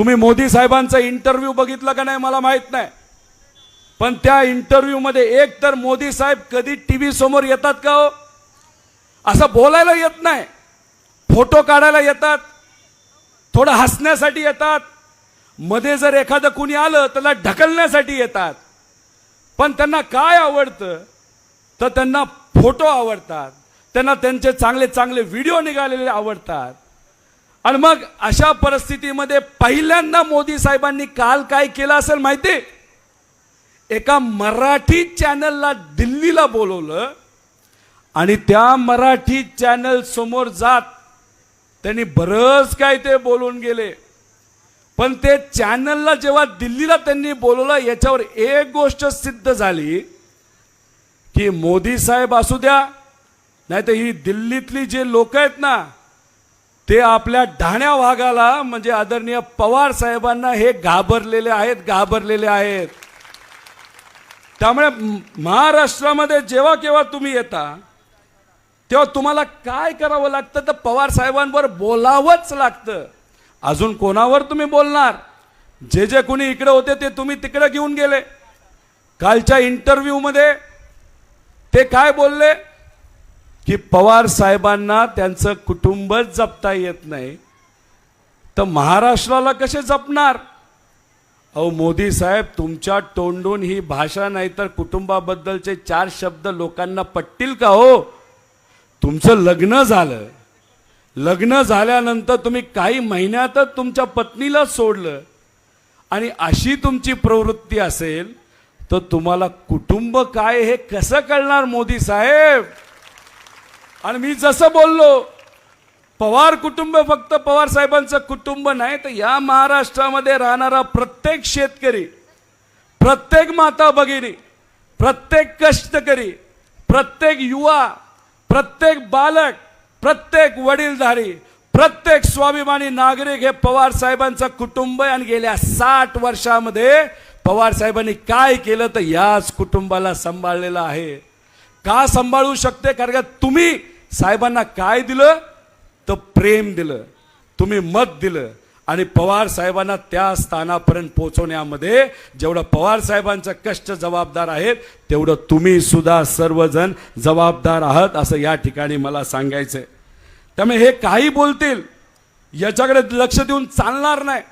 तुम्ही मोदी साहेबांचा इंटरव्ह्यू बघितला का नाही मला माहीत नाही. पण त्या इंटरव्ह्यूमध्ये एक तर मोदी साहेब कधी टी व्ही समोर येतात का हो? असं बोलायला येत नाही. फोटो काढायला येतात. थोडं हसण्यासाठी येतात. मध्ये जर एखादं कुणी आलं त्याला ढकलण्यासाठी येतात. पण त्यांना काय आवडतं? तर त्यांना फोटो आवडतात. त्यांना त्यांचे चांगले चांगले व्हिडिओ निघालेले आवडतात. आणि मग अशा परिस्थितीमध्ये पहिल्यांदा मोदी साहेबांनी काल काय केलं असेल माहिती? एका मराठी चॅनलला दिल्लीला बोलवलं आणि त्या मराठी चॅनल समोर जात त्यांनी बरंच काय ते बोलून गेले. पण ते चॅनलला जेव्हा दिल्लीला त्यांनी बोलवलं याच्यावर एक गोष्ट सिद्ध झाली की मोदी साहेब असू द्या नाही तर ही दिल्लीतली जे लोक आहेत ना ते आपल्या ढाण्या भागाला म्हणजे आदरणीय पवार साहेबांना हे घाबरलेले आहेत घाबरलेले आहेत. त्यामुळे महाराष्ट्रामध्ये जेव्हा केव्हा तुम्ही येता तेव्हा तुम्हाला काय करावं लागतं? तर पवार साहेबांवर बोलावंच लागतं. अजून कोणावर तुम्ही बोलणार? जे जे कोणी इकडे होते ते तुम्ही तिकडे घेऊन गेले. कालच्या इंटरव्ह्यूमध्ये ते काय बोलले? की पवार साहेबांना त्यांचं कुटुंबच जपता येत नाही. तर महाराष्ट्राला कसे जपणार? अहो मोदी साहेब तुमच्या तोंडून ही भाषा नाही तर कुटुंबाबद्दलचे चार शब्द लोकांना पटतील का हो? तुमचं लग्न झालं. लग्न झाल्यानंतर तुम्ही काही महिन्यातच तुमच्या पत्नीला सोडलं. आणि अशी तुमची प्रवृत्ती असेल तर तुम्हाला कुटुंब काय हे कसं कळणार मोदी साहेब? आणि मी जसं बोललो पवार कुटुंब फक्त पवार साहेबांचं कुटुंब नाही तर या महाराष्ट्रामध्ये राहणारा प्रत्येक शेतकरी प्रत्येक माता भगिनी प्रत्येक कष्टकरी प्रत्येक युवा प्रत्येक बालक प्रत्येक वडीलधारी प्रत्येक स्वाभिमानी नागरिक हे पवार साहेबांचं कुटुंब आणि गेल्या साठ वर्षामध्ये पवार साहेबांनी काय केलं तर याच कुटुंबाला सांभाळलेलं आहे. का सांभाळू शकते? कारण का तुम्ही साहेबांना काय दिलं? तर प्रेम दिलं तुम्ही मत दिलं. आणि पवार साहेबांना त्या स्थानापर्यंत पोहोचवण्यामध्ये जेवढं पवार साहेबांचं कष्ट जबाबदार आहेत तेवढं तुम्ही सुद्धा सर्वजण जबाबदार आहात असं या ठिकाणी मला सांगायचंय. त्यामुळे हे काही बोलतील याच्याकडे लक्ष देऊन चालणार नाही.